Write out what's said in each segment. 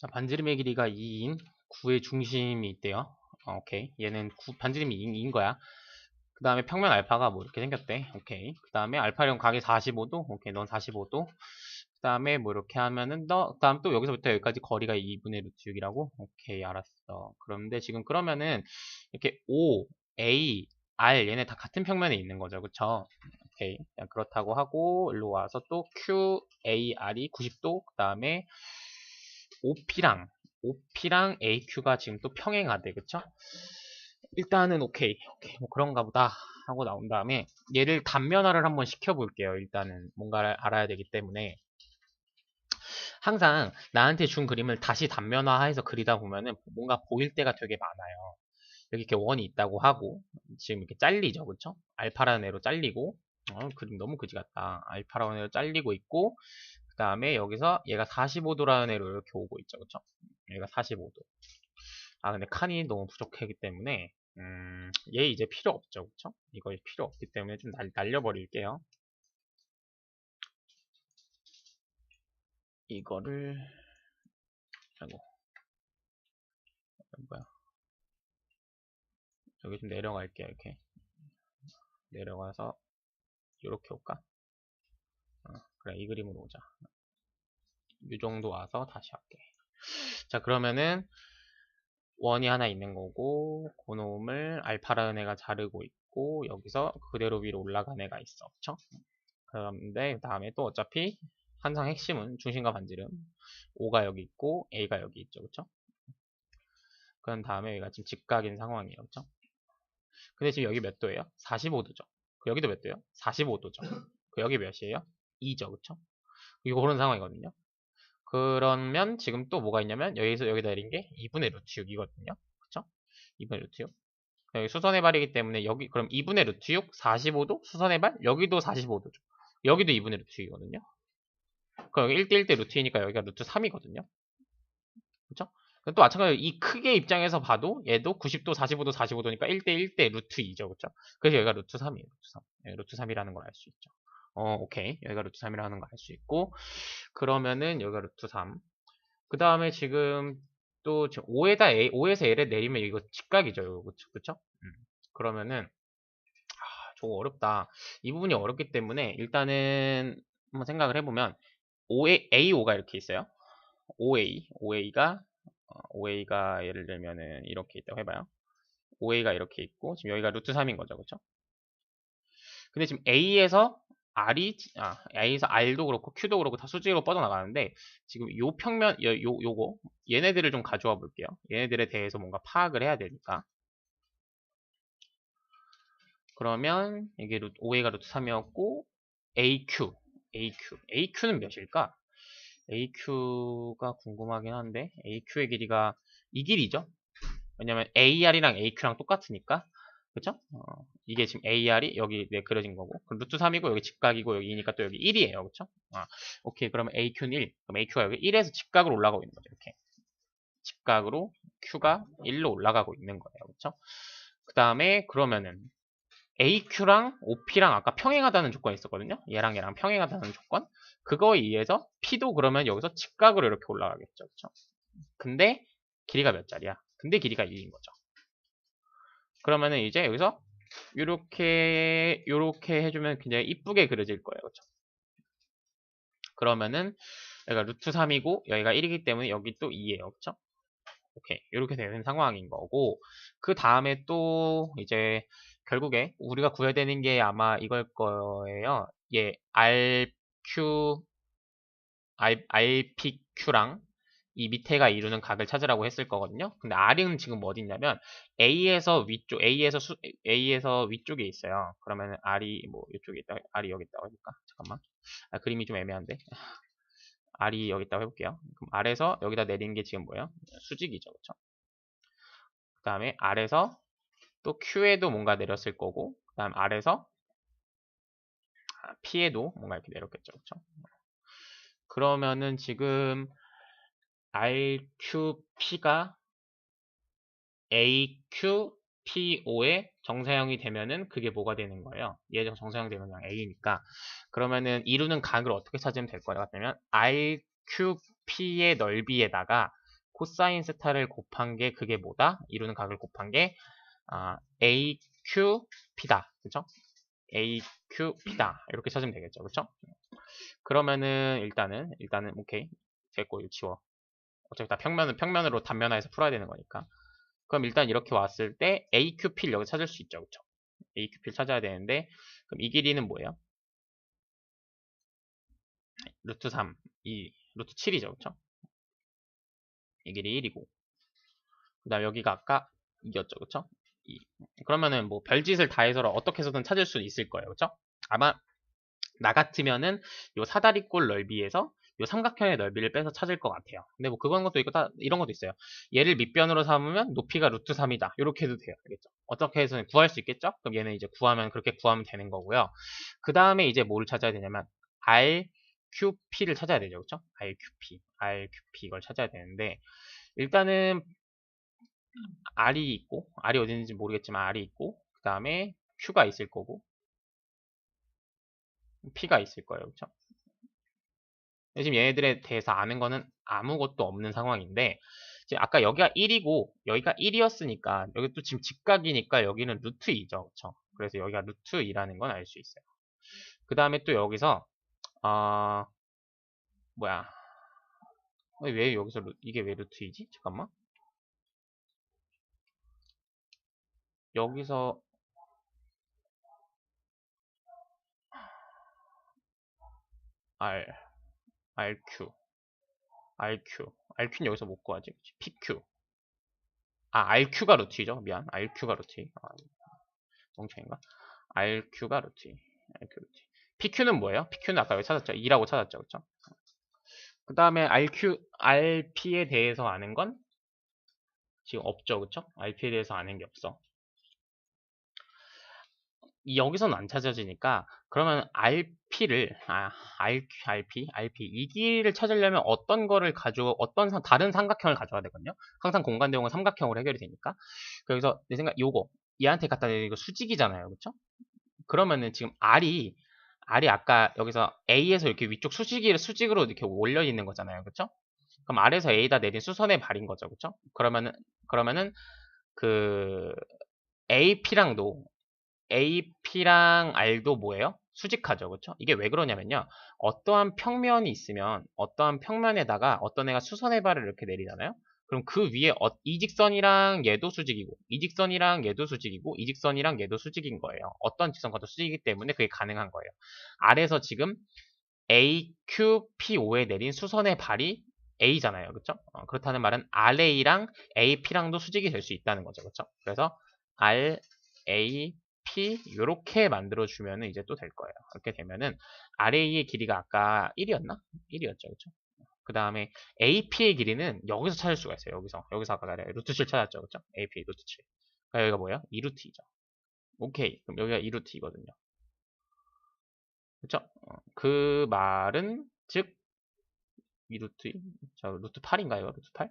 자, 반지름의 길이가 2인 9의 중심이 있대요. 어, 오케이. 얘는 9, 반지름이 2인, 2인 거야. 그 다음에 평면 알파가 뭐 이렇게 생겼대. 오케이. 그 다음에 알파령 각이 45도. 오케이. 넌 45도. 그 다음에 뭐 이렇게 하면은 너, 그 다음 또 여기서부터 여기까지 거리가 2분의 루트 6이라고? 오케이. 알았어. 그런데 지금 그러면은 이렇게 O, A, R 얘네 다 같은 평면에 있는 거죠. 그쵸? 오케이. 자, 그렇다고 하고 일로 와서 또 Q, A, R이 90도. 그 다음에 OP랑 OP랑 AQ가 지금 또 평행하대. 그쵸? 일단은 오케이. 오케이. 뭐 그런가 보다 하고 나온 다음에 얘를 단면화를 한번 시켜볼게요. 일단은 뭔가를 알아야 되기 때문에 항상 나한테 준 그림을 다시 단면화해서 그리다 보면은 뭔가 보일 때가 되게 많아요. 여기 이렇게 원이 있다고 하고 지금 이렇게 잘리죠. 그쵸? 알파라는 애로 잘리고 어, 그림 너무 그지 같다. 알파라는 애로 잘리고 있고 그 다음에 여기서 얘가 45도라는 애로 이렇게 오고 있죠. 그쵸? 얘가 45도. 아 근데 칸이 너무 부족하기 때문에 음, 얘 이제 필요 없죠. 그쵸? 이거 필요 없기 때문에 좀 날, 날려버릴게요. 이거를 아이고 뭐야 여기 좀 내려갈게요 이렇게 내려가서 이렇게 올까 어, 그래 이 그림으로 오자 이 정도 와서 다시 할게 자 그러면은 원이 하나 있는 거고 고놈을 알파라는 애가 자르고 있고 여기서 그대로 위로 올라간 애가 있어 그쵸? 그런데 그 다음에 또 어차피 항상 핵심은 중심과 반지름 5가 여기 있고 A가 여기 있죠 그쵸? 그런 다음에 여기가 지금 직각인 상황이에요 그쵸? 근데 지금 여기 몇 도예요? 45도죠 그 여기도 몇 도예요? 45도죠 그 여기 몇이에요? 2죠 그쵸? 이거 그런 상황이거든요 그러면 지금 또 뭐가 있냐면 여기서 여기다 내린 게 2분의 루트 6이거든요 그쵸? 2분의 루트 6 여기 수선의 발이기 때문에 여기 그럼 2분의 루트 6 45도 수선의 발 여기도 45도죠 여기도 2분의 루트 6이거든요 그럼 여기 1대1대 루트 2니까 여기가 루트 3이거든요 그쵸? 또 마찬가지로 이 크게 입장에서 봐도 얘도 90도, 45도, 45도니까 1대 1대 루트 2죠. 그쵸? 그래서 여기가 루트 3이에요. 루트 3. 네, 루트 3이라는 걸 알 수 있죠. 어, 오케이. 여기가 루트 3이라는 걸알수 있고 그러면은 여기가 루트 3. 그 다음에 지금 또 5에다 A, 5에서 L에 내리면 이거 직각이죠. 이거 그쵸? 음. 그러면은 아, 저거 어렵다. 이 부분이 어렵기 때문에 일단은 한번 생각을 해보면 5A, A5가 이렇게 있어요. 5A, 5A가 어, OA가 예를 들면은 이렇게 있다고 해봐요. OA가 이렇게 있고 지금 여기가 루트 3인 거죠. 그쵸? 근데 지금 A에서 R이 아, A에서 R도 그렇고 Q도 그렇고 다 수직으로 뻗어나가는데 지금 요 평면 요, 요 요거 얘네들을 좀 가져와 볼게요. 얘네들에 대해서 뭔가 파악을 해야 되니까 그러면 이게 루트, OA가 루트 3이었고 AQ AQ AQ는 몇일까? AQ가 궁금하긴 한데 AQ의 길이가 이 길이죠. 왜냐면 AR이랑 AQ랑 똑같으니까 그쵸? 어, 이게 지금 AR이 여기 네, 그려진 거고 그럼 루트 3이고 여기 직각이고 여기 2니까 또 여기 1이에요. 그쵸? 아, 오케이 그러면 AQ는 1 그럼 AQ가 여기 1에서 직각으로 올라가고 있는 거죠. 이렇게 직각으로 Q가 1로 올라가고 있는 거예요. 그쵸? 그 다음에 그러면은 AQ랑 OP랑 아까 평행하다는 조건이 있었거든요. 얘랑 얘랑 평행하다는 조건. 그거에 의해서 P도 그러면 여기서 직각으로 이렇게 올라가겠죠. 그쵸? 근데 길이가 몇 자리야? 근데 길이가 2인 거죠. 그러면은 이제 여기서 이렇게 이렇게 해주면 굉장히 이쁘게 그려질 거예요. 그쵸? 그러면은 여기가 루트 3이고 여기가 1이기 때문에 여기 또 2예요. 그쵸? 오케이. 이렇게 되는 상황인 거고 그 다음에 또 이제 결국에 우리가 구해야 되는 게 아마 이걸 거예요. 예, RQ, R, RPQ랑 이 밑에가 이루는 각을 찾으라고 했을 거거든요. 근데 R은 지금 어디 있냐면 A에서 위쪽, A에서 수, A에서 위쪽에 있어요. 그러면 R이 뭐 이쪽에 있다, R이 여기 있다고 해볼까? 잠깐만. 아, 그림이 좀 애매한데. R이 여기 있다고 해볼게요. 그럼 R에서 여기다 내린 게 지금 뭐예요? 수직이죠, 그렇죠? 그 다음에 R에서 또 Q에도 뭔가 내렸을 거고 그 다음 R에서 P에도 뭔가 이렇게 내렸겠죠 그쵸? 그러면은 지금 RQP가 AQPO의 정사형이 되면은 그게 뭐가 되는 거예요? 얘 정사형 되면 그냥 A니까 그러면은 이루는 각을 어떻게 찾으면 될 거예요? 같으면 RQP의 넓이에다가 코사인 세타를 곱한 게 그게 뭐다? 이루는 각을 곱한 게 아, AQP다. 그쵸? AQP다. 이렇게 찾으면 되겠죠. 그쵸? 그러면은 일단은 일단은 오케이 됐고 이거 지워. 어차피 다 평면은 평면으로 단면화해서 풀어야 되는 거니까. 그럼 일단 이렇게 왔을 때 AQP를 여기 찾을 수 있죠. 그쵸? AQP를 찾아야 되는데 그럼 이 길이는 뭐예요? 루트 3, 이 루트 7이죠. 그쵸? 이 길이 1이고 그 다음 여기가 아까 2였죠. 그쵸? 2. 그러면은 뭐 별짓을 다 해서 어떻게 해서든 찾을 수 있을 거예요. 그쵸? 아마 나 같으면은 요 사다리꼴 넓이에서 요 삼각형의 넓이를 빼서 찾을 것 같아요. 근데 뭐 그건 것도 있고 다 이런 것도 있어요. 얘를 밑변으로 삼으면 높이가 루트 3이다. 이렇게 해도 돼요. 알겠죠? 어떻게 해서는 구할 수 있겠죠? 그럼 얘는 이제 구하면 그렇게 구하면 되는 거고요. 그 다음에 이제 뭐를 찾아야 되냐면 RQP를 찾아야 되죠. 그렇죠? RQP. RQP 이걸 찾아야 되는데 일단은 R이 있고 R이 어디 있는지 모르겠지만 R이 있고 그 다음에 Q가 있을 거고 P가 있을 거예요. 그렇죠? 지금 얘네들에 대해서 아는 거는 아무것도 없는 상황인데 지금 아까 여기가 1이고 여기가 1이었으니까 여기 또 지금 직각이니까 여기는 루트 2죠. 그렇죠? 그래서 여기가 루트 2라는 건 알 수 있어요. 그 다음에 또 여기서 어, 뭐야 왜 여기서 루, 이게 왜 루트이지? 잠깐만 여기서 R RQ RQ RQ는 여기서 못 구하지. PQ 아 RQ가 루트이죠? 미안. RQ가 루트. 아, 멍청인가? RQ가 루트. RQ 루트. PQ는 뭐예요? PQ는 아까 여기 찾았죠? 2라고 찾았죠. 그쵸? 그 다음에 RQ RP에 대해서 아는 건 지금 없죠. 그쵸? RP에 대해서 아는 게 없어 여기서는 안 찾아지니까 그러면 RP를 아, RQ, RP, RP 이 길이를 찾으려면 어떤 거를 가지고 어떤 사, 다른 삼각형을 가져와야 되거든요. 항상 공간 대용은 삼각형으로 해결이 되니까. 그래서 내 생각 요거 얘한테 갖다 이거 수직이잖아요, 그렇죠? 그러면은 지금 R이 R이 아까 여기서 A에서 이렇게 위쪽 수직이 수직으로 이렇게 올려 있는 거잖아요, 그렇죠? 그럼 R에서 A다 내린 수선의 발인 거죠, 그렇죠? 그러면은 그러면은 그 AP랑도 AP랑 R도 뭐예요? 수직하죠. 그렇죠? 이게 왜 그러냐면요. 어떠한 평면이 있으면 어떠한 평면에다가 어떤 애가 수선의 발을 이렇게 내리잖아요. 그럼 그 위에 어, 이 직선이랑 얘도 수직이고 이 직선이랑 얘도 수직이고 이 직선이랑 얘도 수직인 거예요. 어떤 직선과도 수직이기 때문에 그게 가능한 거예요. 아래서 지금 AQPO에 내린 수선의 발이 A잖아요. 그렇죠? 어, 그렇다는 말은 RA랑 AP랑도 수직이 될 수 있다는 거죠. 그렇죠? 그래서 RA P 이렇게 만들어 주면은 이제 또 될 거예요. 이렇게 되면은 RA의 길이가 아까 1이었나? 1이었죠. 그렇죠? 그 다음에 AP의 길이는 여기서 찾을 수가 있어요. 여기서. 여기서 아까 루트 7 찾았죠. 그렇죠? AP 루트 7. 그러니까 여기가 뭐야? 2루트이죠. 오케이. 그럼 여기가 2루트이거든요. 그렇죠? 어, 그 말은 즉 2루트 자, 루트 8인가요? 루트 8?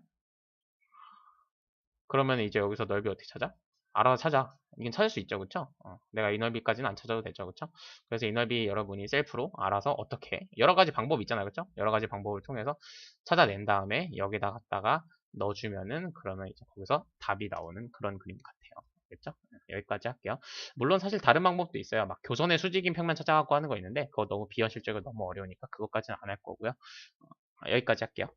그러면 이제 여기서 넓이 어떻게 찾아? 알아서 찾아. 이건 찾을 수 있죠. 그쵸? 어, 내가 이 넓이까지는 안 찾아도 되죠. 그쵸? 그래서 이 넓이 여러분이 셀프로 알아서 어떻게 여러 가지 방법이 있잖아요. 그쵸? 여러 가지 방법을 통해서 찾아낸 다음에 여기다 갖다가 넣어주면은 그러면 이제 거기서 답이 나오는 그런 그림 같아요. 됐죠? 여기까지 할게요. 물론 사실 다른 방법도 있어요. 막 교선의 수직인 평면 찾아갖고 하는 거 있는데 그거 너무 비현실적이고 너무 어려우니까 그것까지는 안 할 거고요. 어, 여기까지 할게요.